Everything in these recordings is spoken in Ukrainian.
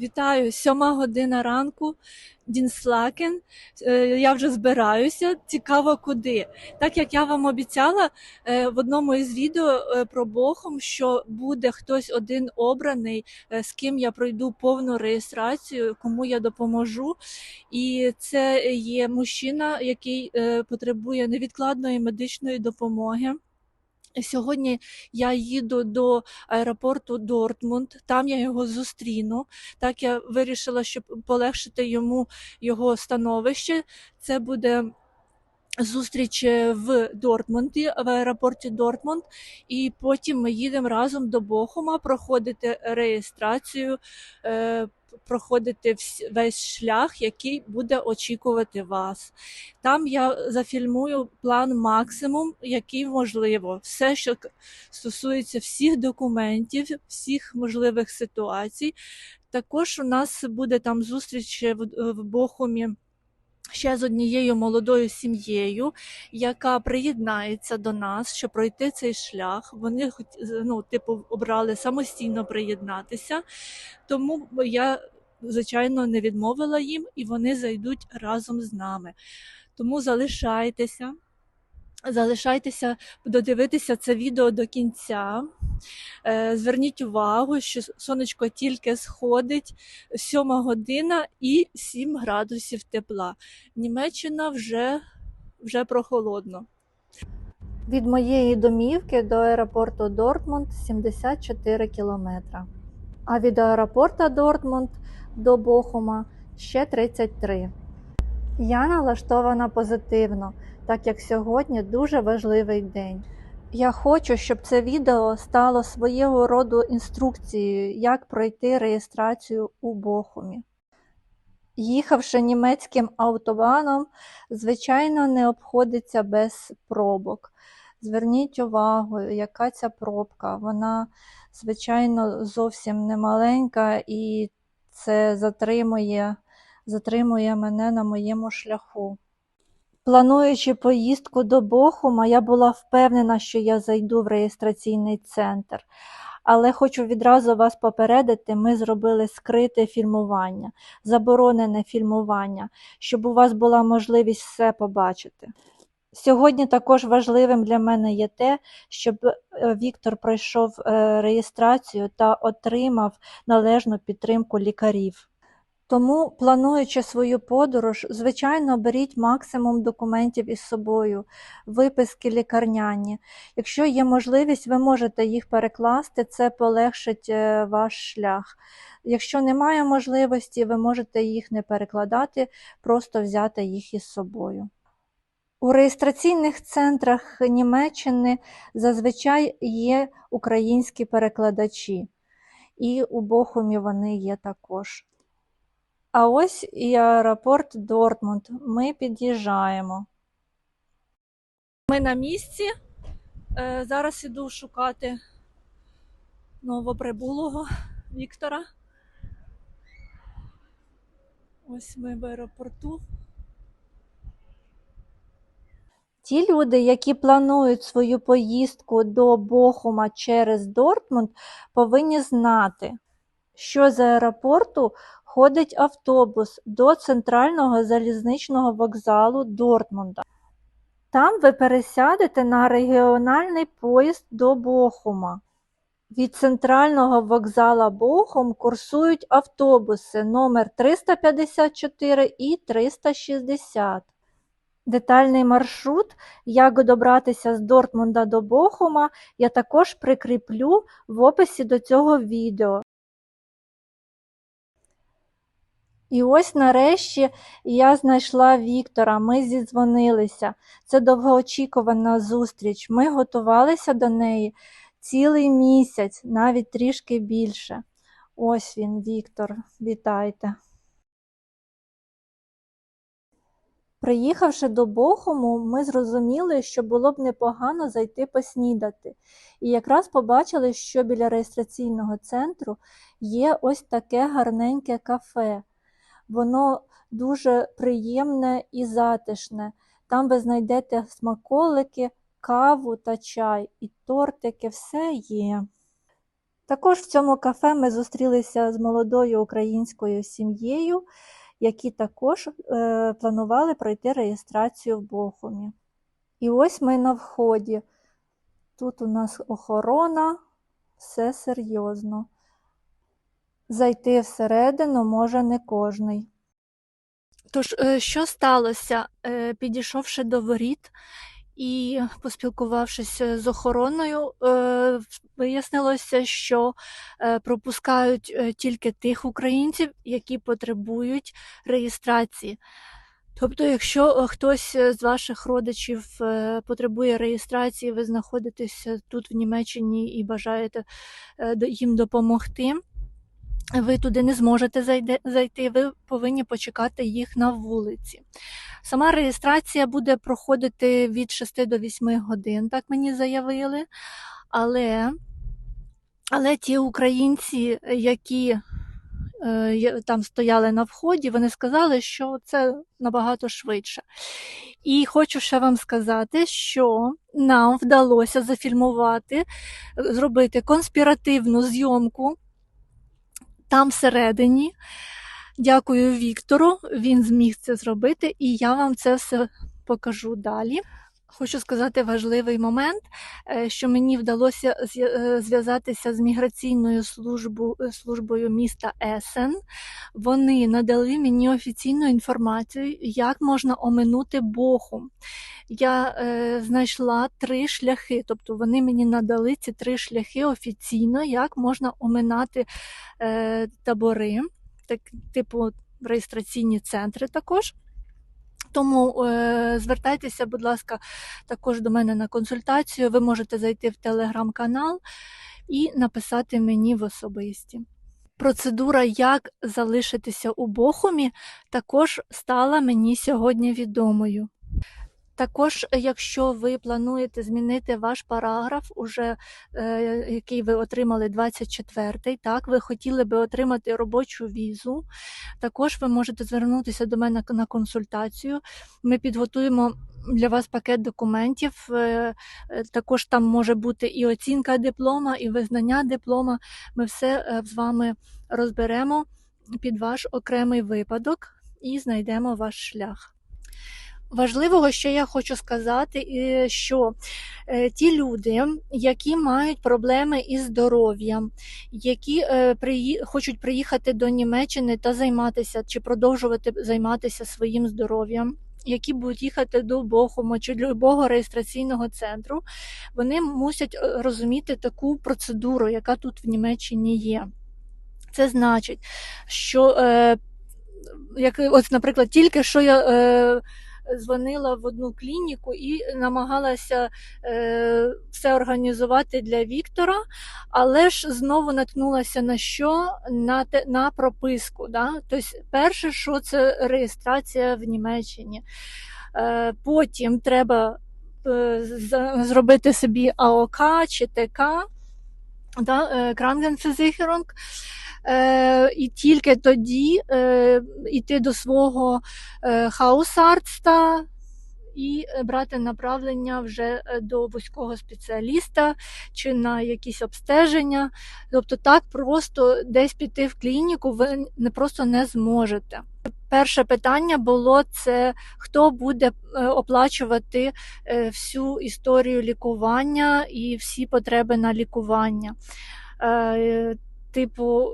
Вітаю, сьома година ранку, Дінслакен. Е, Я вже збираюся. Цікаво, куди. Так як я вам обіцяла е, в одному із відео е, про Бохом, що буде хтось один обраний, з ким я пройду повну реєстрацію, кому я допоможу. І це є мужчина, який потребує невідкладної медичної допомоги. Сьогодні я їду до аеропорту Дортмунд, там я його зустріну. Так я вирішила, щоб полегшити йому його становище. Це буде зустріч е, в Дортмунді, в аеропорті Дортмунд, і потім ми їдемо разом до Бохума проходити реєстрацію, е, проходити весь шлях, який буде очікувати вас. Там я зафільмую план максимум, який можливо. Все, що стосується всіх документів, всіх можливих ситуацій. Також у нас буде там зустріч в, в Бохумі. Ще з однією молодою сім'єю, яка приєднається до нас, щоб пройти цей шлях. Вони ну, типу, обрали самостійно приєднатися. Тому я, звичайно, не відмовила їм, і вони зайдуть разом з нами. Тому залишайтеся, залишайтеся додивитися це відео до кінця. Е, Зверніть увагу, що сонечко тільки сходить, сьома година і 7 градусів тепла. Німеччина вже, вже прохолодно. Від моєї домівки до аеропорту Дортмунд 74 кілометра. А від аеропорта Дортмунд до Бохума ще 33. Я налаштована позитивно, так як сьогодні дуже важливий день. Я хочу, щоб це відео стало своєго роду інструкцією, як пройти реєстрацію у Бохумі. Їхавши німецьким автобаном, звичайно, не обходиться без пробок. Зверніть увагу, яка ця пробка. Вона, звичайно, зовсім не маленька і це затримує, затримує мене на моєму шляху. Плануючи поїздку до Бохума, я була впевнена, що я зайду в реєстраційний центр. Але хочу відразу вас попередити, ми зробили скрите фільмування, заборонене фільмування, щоб у вас була можливість все побачити. Сьогодні також важливим для мене є те, щоб е, Віктор пройшов е, реєстрацію та отримав належну підтримку лікарів. Тому, плануючи свою подорож, звичайно, беріть максимум документів із собою, виписки лікарняні. Якщо є можливість, ви можете їх перекласти, це полегшить е, ваш шлях. Якщо немає можливості, ви можете їх не перекладати, просто взяти їх із собою. У реєстраційних центрах Німеччини зазвичай є українські перекладачі, і у Бохумі вони є також. А ось і аеропорт Дортмунд. Ми під'їжджаємо. Ми на місці. Е, Зараз іду шукати новоприбулого Віктора. Ось ми в аеропорту. Ті люди, які планують свою поїздку до Бохума через Дортмунд, повинні знати, що з аеропорту ходить автобус до центрального залізничного вокзалу Дортмунда. Там ви пересядете на регіональний поїзд до Бохума. Від центрального вокзала Бохум курсують автобуси номер 354 і 360. Детальний маршрут, як добратися з Дортмунда до Бохума, я також прикріплю в описі до цього відео. І ось нарешті я знайшла Віктора, ми зідзвонилися. Це довгоочікувана зустріч. Ми готувалися до неї цілий місяць, навіть трішки більше. Ось він, Віктор, вітайте. Приїхавши до Бохуму, ми зрозуміли, що було б непогано зайти поснідати. І якраз побачили, що біля реєстраційного центру є ось таке гарненьке кафе. Воно дуже приємне і затишне. Там ви знайдете смаколики, каву та чай, і тортики, все є. Також в цьому кафе ми зустрілися з молодою українською сім'єю, які також е, планували пройти реєстрацію в Бохумі. І ось ми на вході. Тут у нас охорона, все серйозно. Зайти всередину може не кожний. Тож, е, що сталося? Е, Підійшовши до воріт і поспілкувавшись з охороною, е, вияснилося, що е, пропускають е, тільки тих українців, які потребують реєстрації. Тобто, якщо е, хтось з ваших родичів е, потребує реєстрації, ви знаходитеся тут в Німеччині і бажаєте е, їм допомогти, ви туди не зможете зайти, ви повинні почекати їх на вулиці. Сама реєстрація буде проходити від 6 до 8 годин, так мені заявили. Але, але ті українці, які е, там стояли на вході, вони сказали, що це набагато швидше. І хочу ще вам сказати, що нам вдалося зафільмувати, зробити конспіративну зйомку там всередині. Дякую Віктору, він зміг це зробити, і я вам це все покажу далі. Хочу сказати важливий момент, е, що мені вдалося е, зв'язатися з міграційною службу- е, службою міста Есен. Вони надали мені офіційну інформацію, як можна оминути Бохум. Я е, знайшла три шляхи, тобто вони мені надали ці три шляхи офіційно, як можна оминати е, табори, так, типу реєстраційні центри також. Тому е, звертайтеся, будь ласка, також до мене на консультацію. Ви можете зайти в телеграм-канал і написати мені в особисті. Процедура, як залишитися у Бохумі, також стала мені сьогодні відомою. Також, якщо ви плануєте змінити ваш параграф, уже, е, який ви отримали 24-й, так, ви хотіли би отримати робочу візу, також ви можете звернутися до мене на консультацію. Ми підготуємо для вас пакет документів. е, е, Також там може бути і оцінка диплома, і визнання диплома. Ми все е, з вами розберемо під ваш окремий випадок і знайдемо ваш шлях. Важливого, що я хочу сказати, що е, ті люди, які мають проблеми із здоров'ям, які е, хочуть приїхати до Німеччини та займатися чи продовжувати займатися своїм здоров'ям, які будуть їхати до Бохума чи до любого реєстраційного центру, вони мусять е, розуміти таку процедуру, яка тут в Німеччині є. Це значить, що, як, от, наприклад, тільки що я. Дзвонила в одну клініку і намагалася е, все організувати для Віктора, але ж знову наткнулася на що? На, те, на прописку. Да? Тобто, перше, що це реєстрація в Німеччині. Е, потім треба е, зробити собі АОК чи ТК, да? Krankenversicherung. Е, і тільки тоді е, йти до свого е, хаусарста і брати направлення вже е, до вузького спеціаліста чи на якісь обстеження. Тобто так просто десь піти в клініку ви не просто не зможете. Перше питання було це хто буде е, оплачувати е, всю історію лікування і всі потреби на лікування. Е, Типу,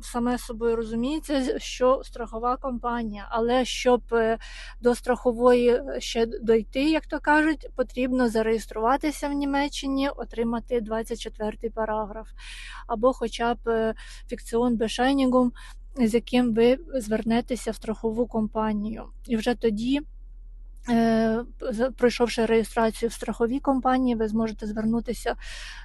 саме собою розуміється, що страхова компанія, але щоб е, до страхової ще дойти, як то кажуть, потрібно зареєструватися в Німеччині, отримати 24 параграф, або хоча б е, фікціон Bescheinigung, з яким ви звернетеся в страхову компанію. І вже тоді. Е, Пройшовши реєстрацію в страховій компанії, ви зможете звернутися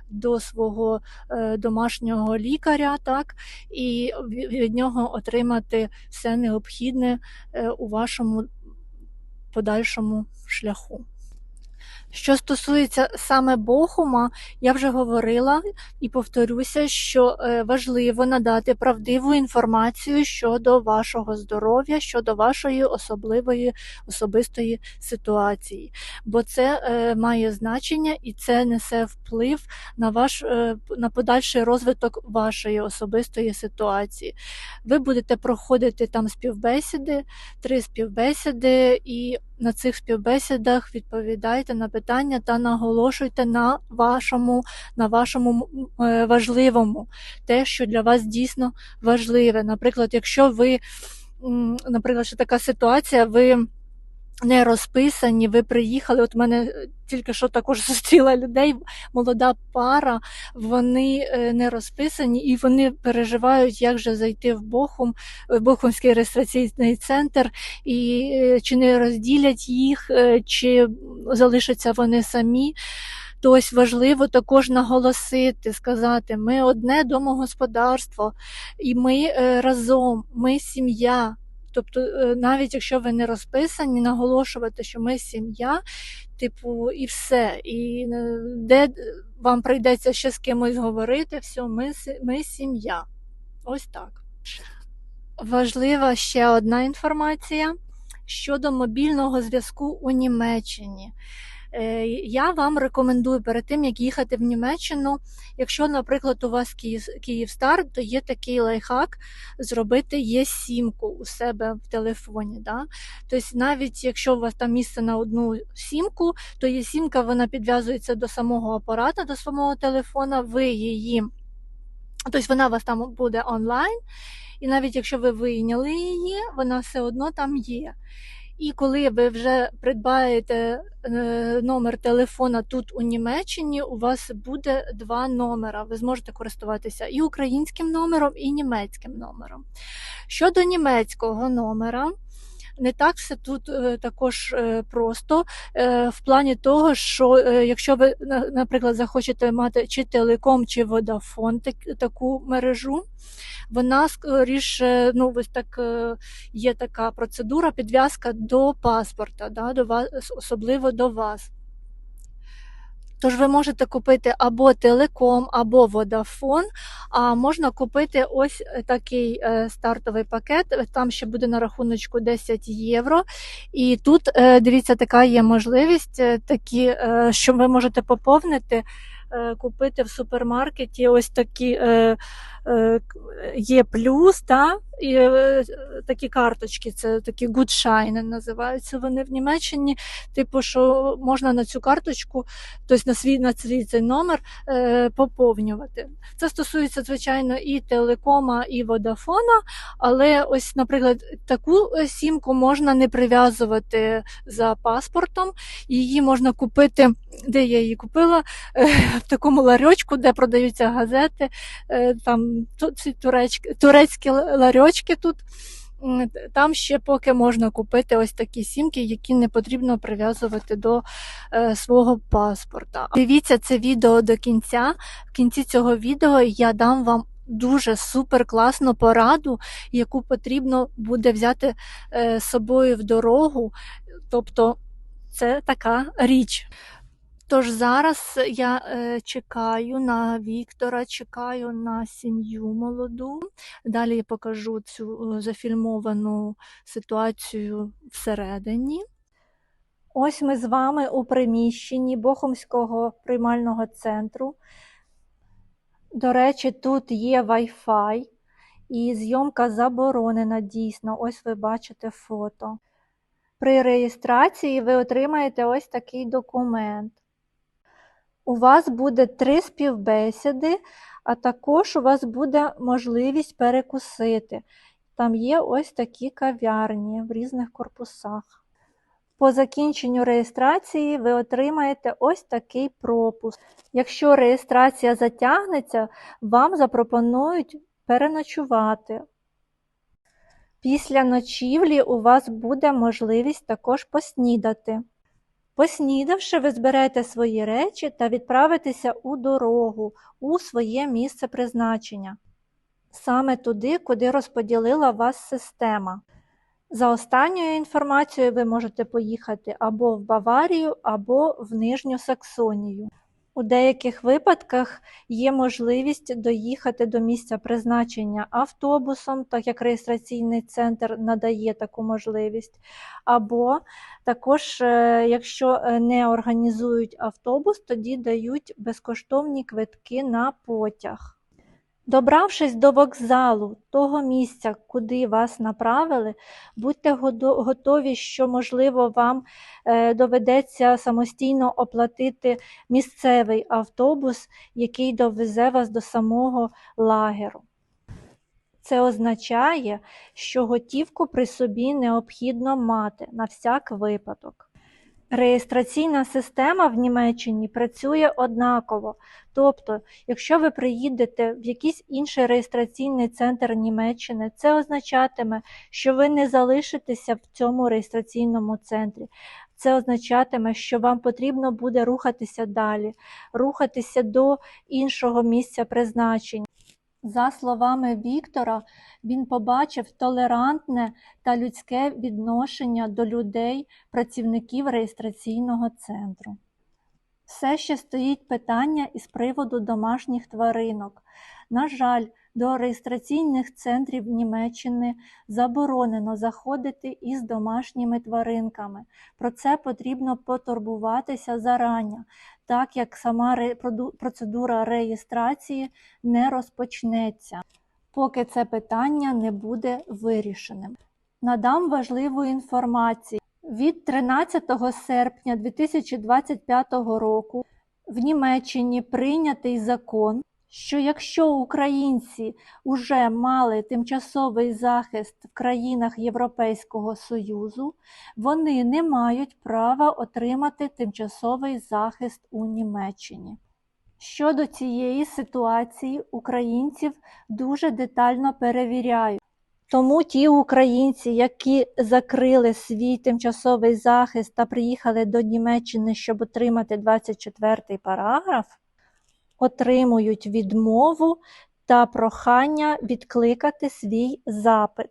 до свого е, домашнього лікаря, так, і ві- від нього отримати все необхідне е, у вашому подальшому шляху. Що стосується саме Бохума, я вже говорила і повторюся, що е, важливо надати правдиву інформацію щодо вашого здоров'я, щодо вашої особливої особистої ситуації, бо це е, має значення і це несе вплив на ваш е, на подальший розвиток вашої особистої ситуації. Ви будете проходити там співбесіди, три співбесіди, і на цих співбесідах відповідайте на питання та наголошуйте на вашому, на вашому е, важливому, те, що для вас дійсно важливе. Наприклад, якщо ви, наприклад, що така ситуація, ви не розписані, ви приїхали. От мене е, тільки що також зустріла людей, молода пара, вони е, не розписані і вони переживають, як же зайти в Бохум, в Бохумський реєстраційний центр, і е, чи не розділять їх, е, чи залишаться вони самі. То ось важливо також наголосити, сказати, ми одне домогосподарство, і ми е, разом, ми сім'я. Тобто, е, навіть якщо ви не розписані, наголошувати, що ми сім'я, типу, і все. І е, де вам прийдеться ще з кимось говорити, все, ми, ми сім'я. Ось так. Важлива ще одна інформація щодо мобільного зв'язку у Німеччині. Е, Я вам рекомендую перед тим, як їхати в Німеччину, якщо, наприклад, у вас Київ, Київстар, то є такий лайфхак зробити є сімку у себе в телефоні. Да? Тобто, навіть якщо у вас там місце на одну сімку, то є сімка, вона підв'язується до самого апарата, до самого телефона, ви її, тобто вона у вас там буде онлайн, і навіть якщо ви вийняли її, вона все одно там є. І коли ви вже придбаєте е, номер телефона тут у Німеччині, у вас буде два номера. Ви зможете користуватися і українським номером, і німецьким номером. Щодо німецького номера, не так все тут е, також е, просто е, в плані того, що якщо ви, на- наприклад, захочете мати чи телеком, чи водафон так- таку мережу, вона скоріше, ну ось так є така процедура, підв'язка до паспорта, да, до вас, особливо до вас. Тож ви можете купити або телеком, або Vodafone, а можна купити ось такий е, стартовий пакет. Там ще буде на рахуночку 10 євро. І тут е, дивіться, така є можливість, е, такі, е, що ви можете поповнити, е, купити в супермаркеті ось такі. е, е, Є плюс, та, і е, такі карточки, це такі гудшайни називаються вони в Німеччині. Типу, що можна на цю карточку, тобто на свій на свій цей номер е, поповнювати. Це стосується, звичайно, і телекома, і водафона, але ось, наприклад, таку е, сімку можна не прив'язувати за паспортом. Її можна купити, де я її купила, е, в такому ларьочку, де продаються газети, е, там ту- турецькі л- ларьочки тут. Там ще поки можна купити ось такі сімки, які не потрібно прив'язувати до е, свого паспорта. Дивіться це відео до кінця. В кінці цього відео я дам вам дуже супер класну пораду, яку потрібно буде взяти е, з собою в дорогу. Тобто це така річ. Тож зараз я е, чекаю на Віктора, чекаю на сім'ю молоду. Далі я покажу цю е, зафільмовану ситуацію всередині. Ось ми з вами у приміщенні Бохумського приймального центру. До речі, тут є Wi-Fi і зйомка заборонена дійсно. Ось ви бачите фото. При реєстрації ви отримаєте ось такий документ. У вас буде три співбесіди, а також у вас буде можливість перекусити. Там є ось такі кав'ярні в різних корпусах. По закінченню реєстрації ви отримаєте ось такий пропуск. Якщо реєстрація затягнеться, вам запропонують переночувати. Після ночівлі у вас буде можливість також поснідати. Поснідавши, ви зберете свої речі та відправитеся у дорогу у своє місце призначення, саме туди, куди розподілила вас система. За останньою інформацією, ви можете поїхати або в Баварію, або в Нижню Саксонію. У деяких випадках є можливість доїхати до місця призначення автобусом, так як реєстраційний центр надає таку можливість. Або також, е, якщо е, не організують автобус, тоді дають безкоштовні квитки на потяг. Добравшись до вокзалу, того місця, куди вас направили, будьте готові, що, можливо, вам е, доведеться самостійно оплатити місцевий автобус, який довезе вас до самого лагеру. Це означає, що готівку при собі необхідно мати на всяк випадок. Реєстраційна система в Німеччині працює однаково. Тобто, якщо ви приїдете в якийсь інший реєстраційний центр Німеччини, це означатиме, що ви не залишитеся в цьому реєстраційному центрі. Це означатиме, що вам потрібно буде рухатися далі, рухатися до іншого місця призначення. За словами Віктора, він побачив толерантне та людське відношення до людей, працівників реєстраційного центру. Все ще стоїть питання із приводу домашніх тваринок. На жаль, до реєстраційних центрів Німеччини заборонено заходити із домашніми тваринками. Про це потрібно потурбуватися зарані, так як сама процедура реєстрації не розпочнеться, поки це питання не буде вирішеним. Надам важливу інформацію. Від 13 серпня 2025 року в Німеччині прийнятий закон, що якщо українці вже мали тимчасовий захист в країнах Європейського Союзу, вони не мають права отримати тимчасовий захист у Німеччині. Щодо цієї ситуації українців дуже детально перевіряють. Тому ті українці, які закрили свій тимчасовий захист та приїхали до Німеччини, щоб отримати 24 й параграф, отримують відмову та прохання відкликати свій запит.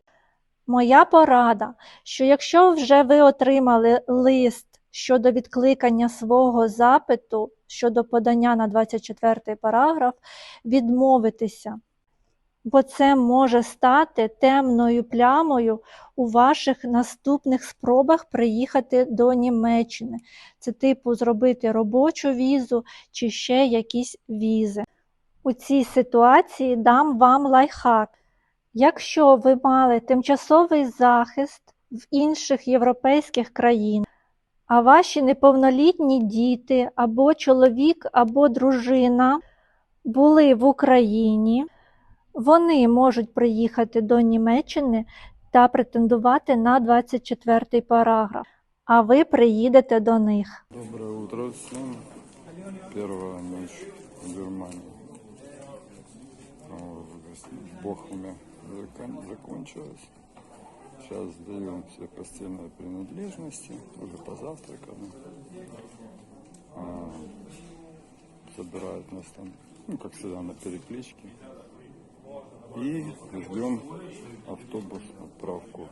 Моя порада, що якщо вже ви отримали лист щодо відкликання свого запиту щодо подання на 24 параграф, відмовитися бо це може стати темною плямою у ваших наступних спробах приїхати до Німеччини. Це типу зробити робочу візу чи ще якісь візи. У цій ситуації дам вам лайфхак. Якщо ви мали тимчасовий захист в інших європейських країнах, а ваші неповнолітні діти або чоловік, або дружина були в Україні, вони можуть приїхати до Німеччини та претендувати на 24 параграф, а ви приїдете до них. Доброе утро всем. Первая ночь в Германии. В Бохуме закон- закончилась. Сейчас сдаем все постельные принадлежности. Уже позавтракали. А, собирают нас там, ну, как всегда, на перекличке. И ждем автобус, отправку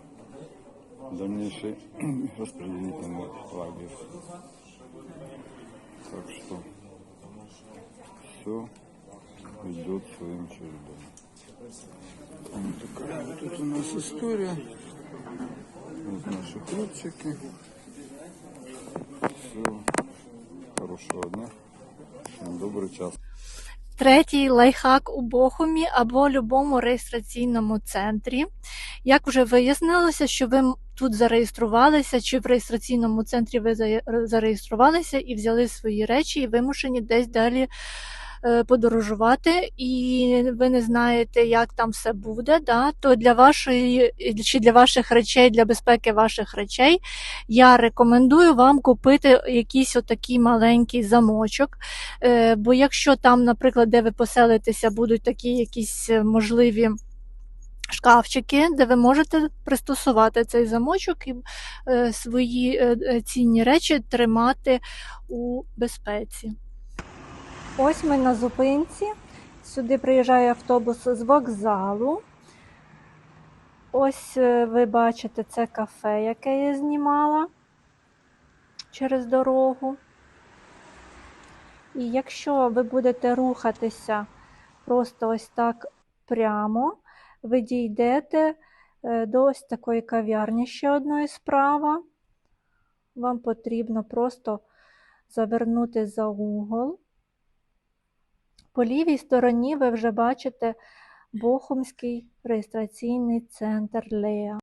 в дальнейший распределительный лагерь. Так что все идет своим чередом. Вот такая вот тут у нас история. Вот наши хлопчики. Все. Хорошего дня. Добрый час. Третій лайфхак у Бохумі або любому реєстраційному центрі. Як вже вияснилося, що ви тут зареєструвалися, чи в реєстраційному центрі ви зареєструвалися і взяли свої речі, і вимушені десь далі подорожувати, і ви не знаєте, як там все буде, да, то для вашої чи для ваших речей, для безпеки ваших речей, я рекомендую вам купити якийсь отакий маленький замочок. Е, Бо якщо там, наприклад, де ви поселитеся, будуть такі якісь е, можливі шкафчики, де ви можете пристосувати цей замочок і е, свої е, е, цінні речі тримати у безпеці. Ось ми на зупинці. Сюди приїжджає автобус з вокзалу. Ось е, ви бачите це кафе, яке я знімала через дорогу. І якщо ви будете рухатися просто ось так прямо, ви дійдете е, до ось такої кав'ярні ще одної справа. Вам потрібно просто завернути за угол. По лівій стороні ви вже бачите Бохумський реєстраційний центр Леа.